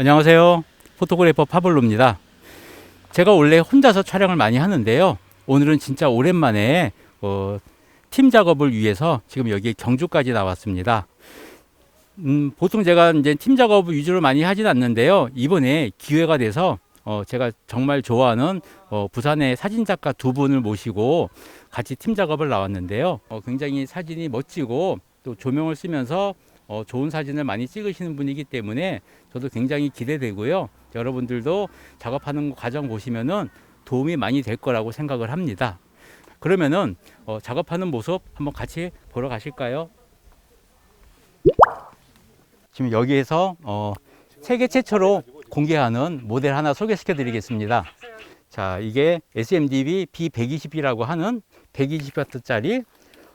안녕하세요. 포토그래퍼 파블로입니다. 제가 원래 혼자서 촬영을 많이 하는데요. 오늘은 진짜 오랜만에 어, 팀 작업을 위해서 지금 여기 경주까지 나왔습니다. 음, 보통 제가 이제 팀 작업을 위주로 많이 하진 않는데요. 이번에 기회가 돼서 어, 제가 정말 좋아하는 어, 부산의 사진 작가 두 분을 모시고 같이 팀 작업을 나왔는데요. 어, 굉장히 사진이 멋지고 또 조명을 쓰면서 어, 좋은 사진을 많이 찍으시는 분이기 때문에 저도 굉장히 기대되고요. 여러분들도 작업하는 과정 보시면은 도움이 많이 될 거라고 생각을 합니다. 그러면은 어, 작업하는 모습 한번 같이 보러 가실까요? 지금 여기에서 어, 세계 최초로 공개하는 모델 하나 소개시켜 드리겠습니다. 자, 이게 SMDB B120이라고 하는 120W짜리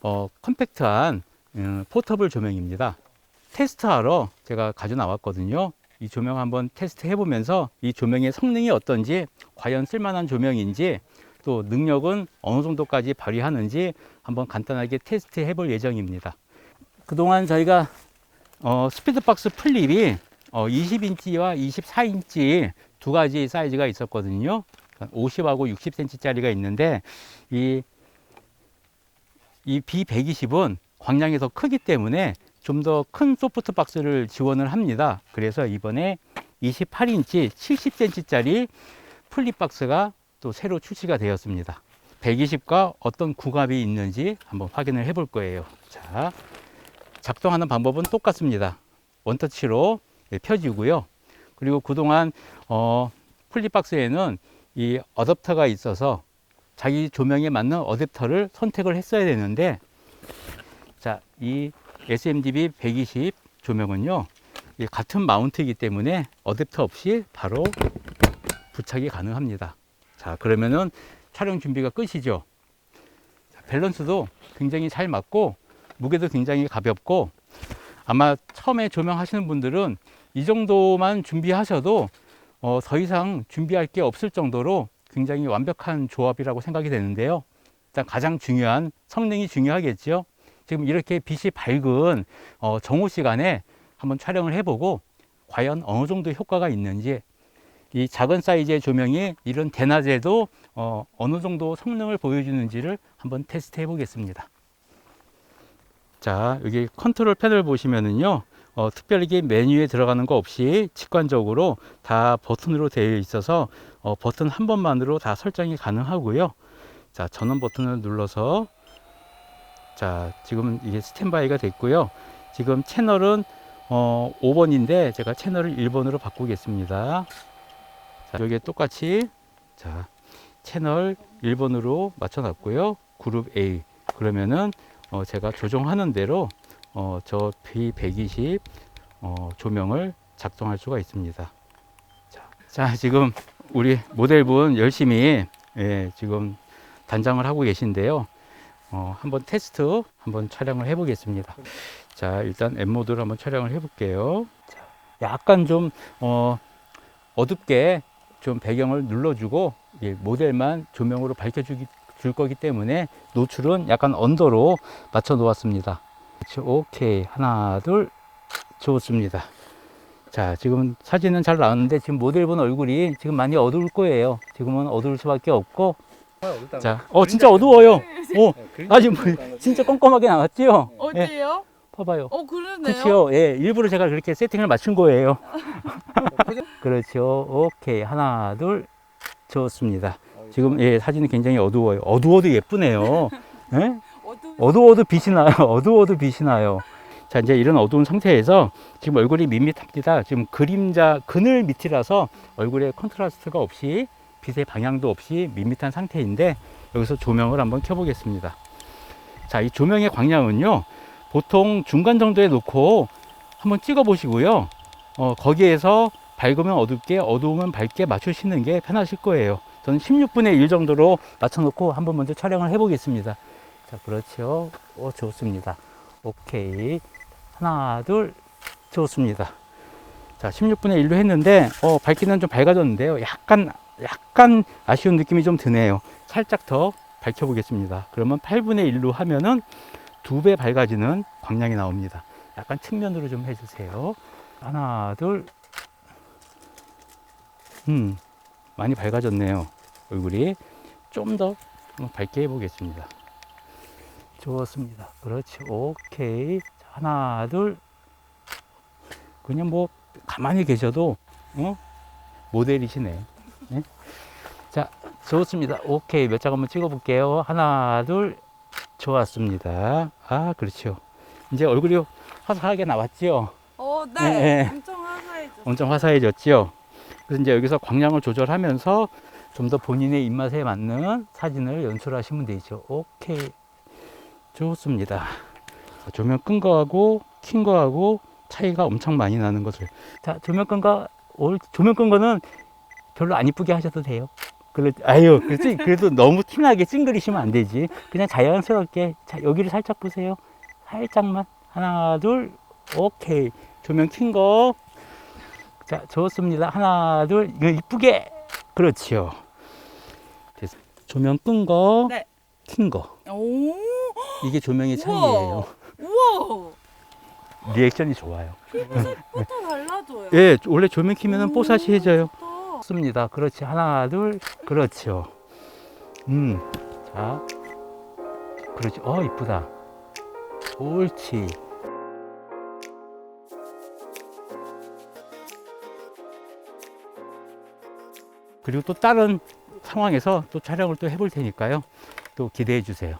어, 컴팩트한 음, 포터블 조명입니다. 테스트하러 제가 가져 나왔거든요. 이 조명 한번 테스트 해보면서 이 조명의 성능이 어떤지, 과연 쓸만한 조명인지, 또 능력은 어느 정도까지 발휘하는지 한번 간단하게 테스트 해볼 예정입니다. 그동안 저희가 어, 스피드박스 플립이 어, 20인치와 24인치 두 가지 사이즈가 있었거든요. 50하고 60cm짜리가 있는데 이, 이 B120은 광량이 더 크기 때문에 좀 더 큰 소프트 박스를 지원을 합니다. 그래서 이번에 28인치 70cm짜리 플립 박스가 또 새로 출시가 되었습니다. 120과 어떤 구갑이 있는지 한번 확인을 해 볼 거예요. 자, 작동하는 방법은 똑같습니다. 원터치로 예, 펴지고요. 그리고 그동안 어, 플립박스에는 이 어댑터가 있어서 자기 조명에 맞는 어댑터를 선택을 했어야 되는데 자, 이 SMDB 120 조명은요. 이 같은 마운트이기 때문에 어댑터 없이 바로 부착이 가능합니다. 자, 그러면은 촬영 준비가 끝이죠. 자, 밸런스도 굉장히 잘 맞고 무게도 굉장히 가볍고 아마 처음에 조명하시는 분들은 이 정도만 준비하셔도 어, 더 이상 준비할 게 없을 정도로 굉장히 완벽한 조합이라고 생각이 되는데요. 일단 가장 중요한 성능이 중요하겠죠. 지금 이렇게 빛이 밝은 어, 정오 시간에 한번 촬영을 해보고 과연 어느 정도 효과가 있는지 이 작은 사이즈의 조명이 이런 대낮에도 어, 어느 정도 성능을 보여주는지를 한번 테스트 해 보겠습니다. 자, 여기 컨트롤 패널 보시면은요, 어, 특별히 메뉴에 들어가는 거 없이 직관적으로 다 버튼으로 되어 있어서 어, 버튼 한 번만으로 다 설정이 가능하고요. 자, 전원 버튼을 눌러서 자, 지금 이게 스탠바이가 됐고요. 지금 채널은 어, 5번인데 제가 채널을 1번으로 바꾸겠습니다. 자, 여기에 똑같이 자, 채널 1번으로 맞춰 놨고요. 그룹 A. 그러면은 어, 제가 조정하는 대로 어, 저 B120 어, 조명을 작동할 수가 있습니다. 자, 자, 지금 우리 모델분 열심히 예, 지금 단장을 하고 계신데요. 어, 한번 테스트 한번 촬영을 해 보겠습니다. 자, 일단 M 모드로 한번 촬영을 해 볼게요. 자, 약간 좀 어, 어둡게 좀 배경을 눌러주고 예, 모델만 조명으로 밝혀주기 줄 거기 때문에 노출은 약간 언더로 맞춰 놓았습니다. 그렇죠. 오케이 하나 둘 좋습니다. 자 지금 사진은 잘 나왔는데 지금 모델분 얼굴이 지금 많이 어두울 거예요. 지금은 어두울 수밖에 없고 자, 어 진짜 어두워요. 어, 아 지금 뭐, 진짜 껌껌하게 나왔죠? 예, 어디에요? 봐봐요. 어 그러네요. 그렇죠. 예, 일부러 제가 그렇게 세팅을 맞춘 거예요. 그렇죠. 오케이. 하나, 둘. 좋습니다. 지금 예, 사진이 굉장히 어두워요. 어두워도 예쁘네요. 예? 어두... 어두워도 빛이 나요. 어두워도 빛이 나요. 자, 이제 이런 어두운 상태에서 지금 얼굴이 밋밋합니다. 지금 그림자, 그늘 밑이라서 얼굴에 컨트라스트가 없이 빛의 방향도 없이 밋밋한 상태인데 여기서 조명을 한번 켜보겠습니다. 자, 이 조명의 광량은요, 보통 중간 정도에 놓고 한번 찍어 보시고요. 어, 거기에서 밝으면 어둡게, 어두우면 밝게 맞추시는 게 편하실 거예요. 저는 16분의 1 정도로 맞춰놓고 한번 먼저 촬영을 해보겠습니다. 자, 그렇죠. 오, 좋습니다. 오케이. 하나, 둘, 좋습니다. 자, 16분의 1로 했는데, 어, 밝기는 좀 밝아졌는데요. 약간, 약간 아쉬운 느낌이 좀 드네요. 살짝 더 밝혀보겠습니다. 그러면 8분의 1로 하면은 두 배 밝아지는 광량이 나옵니다. 약간 측면으로 좀 해주세요. 하나, 둘, 음, 많이 밝아졌네요. 얼굴이 좀 더 밝게 해보겠습니다. 좋습니다. 그렇지. 오케이. 자, 하나, 둘. 그냥 뭐, 가만히 계셔도, 어? 모델이시네. 네? 자, 좋습니다. 오케이. 몇 장 한번 찍어 볼게요. 하나, 둘. 좋았습니다. 아, 그렇죠. 이제 얼굴이 화사하게 나왔죠? 어, 네. 네, 네. 엄청 화사해져. 엄청 화사해졌죠? 그래서 이제 여기서 광량을 조절하면서 좀 더 본인의 입맛에 맞는 사진을 연출하시면 되죠. 오케이. 좋습니다. 자, 조명 끈 거하고 킨 거하고 차이가 엄청 많이 나는 것을. 자, 조명 끈 거, 올, 조명 끈 거는 별로 안 이쁘게 하셔도 돼요. 그래, 아유, 그렇지. 그래도 너무 티나게 찡그리시면 안 되지. 그냥 자연스럽게. 자, 여기를 살짝 보세요. 살짝만. 하나, 둘, 오케이. 조명 킨 거. 자, 좋습니다. 하나, 둘, 이거 이쁘게. 그렇지요. 됐 조명 끈 거, 네. 킨 거. 오, 이게 조명의 차이예요. 우와. 리액션이 좋아요. 피부색부터 달라져요. 예, 원래 조명 키면은 오, 뽀사시 해져요. 좋다. 좋습니다. 그렇지. 하나, 둘, 그렇죠. 음, 자, 그렇지. 어, 이쁘다. 옳지. 그리고 또 다른 상황에서 또 촬영을 또 해볼 테니까요. 또 기대해 주세요.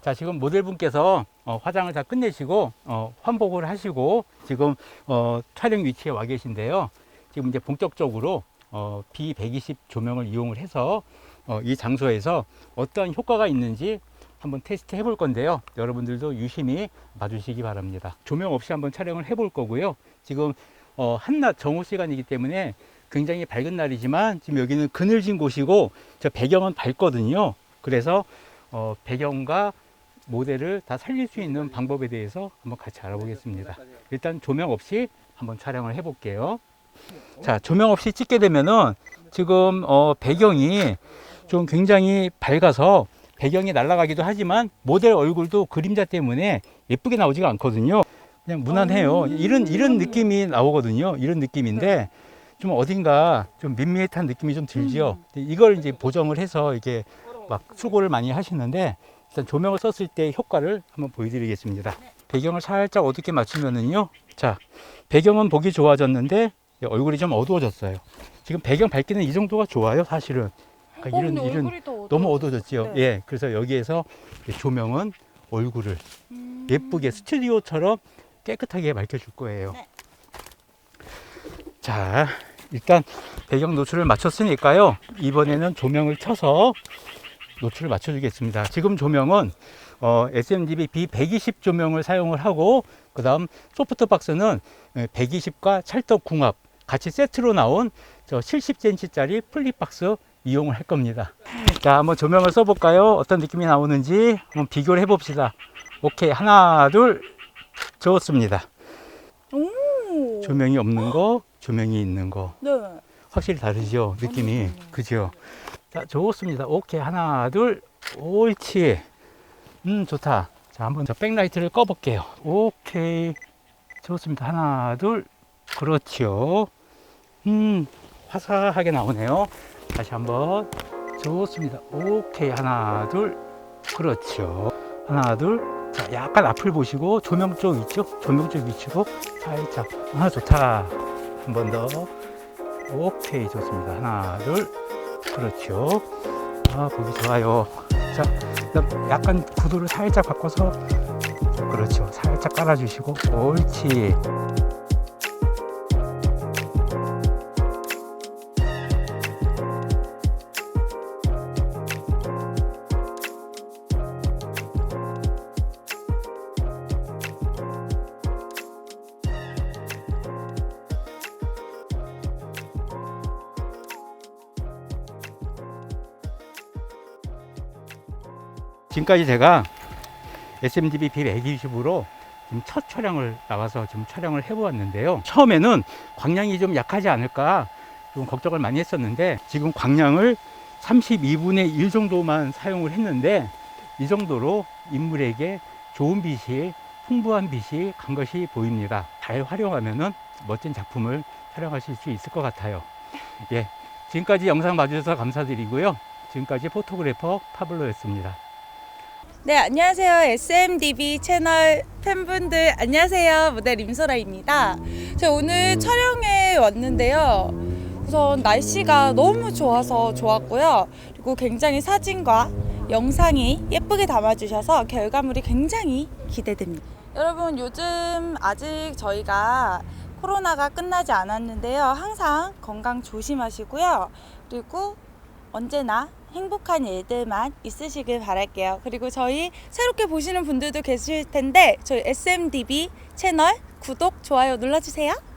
자, 지금 모델분께서 어, 화장을 다 끝내시고 어, 환복을 하시고 지금 어, 촬영 위치에 와 계신데요. 지금 이제 본격적으로 어, B120 조명을 이용을 해서 어, 이 장소에서 어떤 효과가 있는지 한번 테스트 해볼 건데요. 여러분들도 유심히 봐주시기 바랍니다. 조명 없이 한번 촬영을 해볼 거고요. 지금 어, 한낮 정오 시간이기 때문에 굉장히 밝은 날이지만 지금 여기는 그늘진 곳이고 저 배경은 밝거든요. 그래서 어, 배경과 모델을 다 살릴 수 있는 방법에 대해서 한번 같이 알아보겠습니다. 일단 조명 없이 한번 촬영을 해볼게요. 자, 조명 없이 찍게 되면은 지금 어, 배경이 좀 굉장히 밝아서 배경이 날아가기도 하지만 모델 얼굴도 그림자 때문에 예쁘게 나오지가 않거든요. 그냥 무난해요. 이런 이런 느낌이 나오거든요. 이런 느낌인데 좀 어딘가 좀 밋밋한 느낌이 좀 들죠. 이걸 이제 보정을 해서 이게 막 수고를 많이 하시는데 일단 조명을 썼을 때 효과를 한번 보여드리겠습니다. 배경을 살짝 어둡게 맞추면은요. 자, 배경은 보기 좋아졌는데 얼굴이 좀 어두워졌어요. 지금 배경 밝기는 이 정도가 좋아요, 사실은. 그러니까 어, 이런 더 너무 어두워. 어두워졌죠. 네. 예, 그래서 여기에서 이 조명은 얼굴을 음. 예쁘게 스튜디오처럼 깨끗하게 밝혀줄 거예요. 네. 자, 일단 배경 노출을 맞췄으니까요. 이번에는 조명을 켜서 노출을 맞춰주겠습니다. 지금 조명은 어, SMDB B120 조명을 사용을 하고 그 다음 소프트박스는 120과 찰떡 궁합 같이 세트로 나온 저 70cm짜리 플립박스 이용을 할 겁니다. 자, 한번 조명을 써볼까요? 어떤 느낌이 나오는지 한번 비교를 해봅시다. 오케이, 하나, 둘, 좋습니다. 오. 조명이 없는 거, 조명이 있는 거. 네. 확실히 다르죠? 느낌이. 그죠? 자, 좋습니다. 오케이. 하나, 둘. 옳지. 음, 좋다. 자, 한번 저 백라이트를 꺼볼게요. 오케이. 좋습니다. 하나, 둘. 그렇죠. 음, 화사하게 나오네요. 다시 한번. 좋습니다. 오케이. 하나, 둘. 그렇죠. 하나, 둘. 자, 약간 앞을 보시고 조명 쪽 있죠? 조명 쪽 위치로 살짝. 아, 좋다. 한 번 더. 오케이 좋습니다 하나 둘 그렇죠 아 보기 좋아요 자 약간 구도를 살짝 바꿔서 그렇죠 살짝 깔아주시고 옳지 지금까지 제가 SMDB B120으로 지금 첫 촬영을 나와서 지금 촬영을 해보았는데요. 처음에는 광량이 좀 약하지 않을까 좀 걱정을 많이 했었는데 지금 광량을 32분의 1 정도만 사용을 했는데 이 정도로 인물에게 좋은 빛이 풍부한 빛이 간 것이 보입니다. 잘 활용하면은 멋진 작품을 촬영하실 수 있을 것 같아요. 예, 지금까지 영상 봐주셔서 감사드리고요. 지금까지 포토그래퍼 파블로였습니다. 네, 안녕하세요. SMDB 채널 팬분들 안녕하세요. 모델 임소라입니다. 제가 오늘 촬영에 왔는데요. 우선 날씨가 너무 좋아서 좋았고요. 그리고 굉장히 사진과 영상이 예쁘게 담아주셔서 결과물이 굉장히 기대됩니다. 여러분 요즘 아직 저희가 코로나가 끝나지 않았는데요. 항상 건강 조심하시고요. 그리고 언제나 행복한 일들만 있으시길 바랄게요. 그리고 저희 새롭게 보시는 분들도 계실 텐데 저희 SMDB 채널 구독, 좋아요 눌러주세요.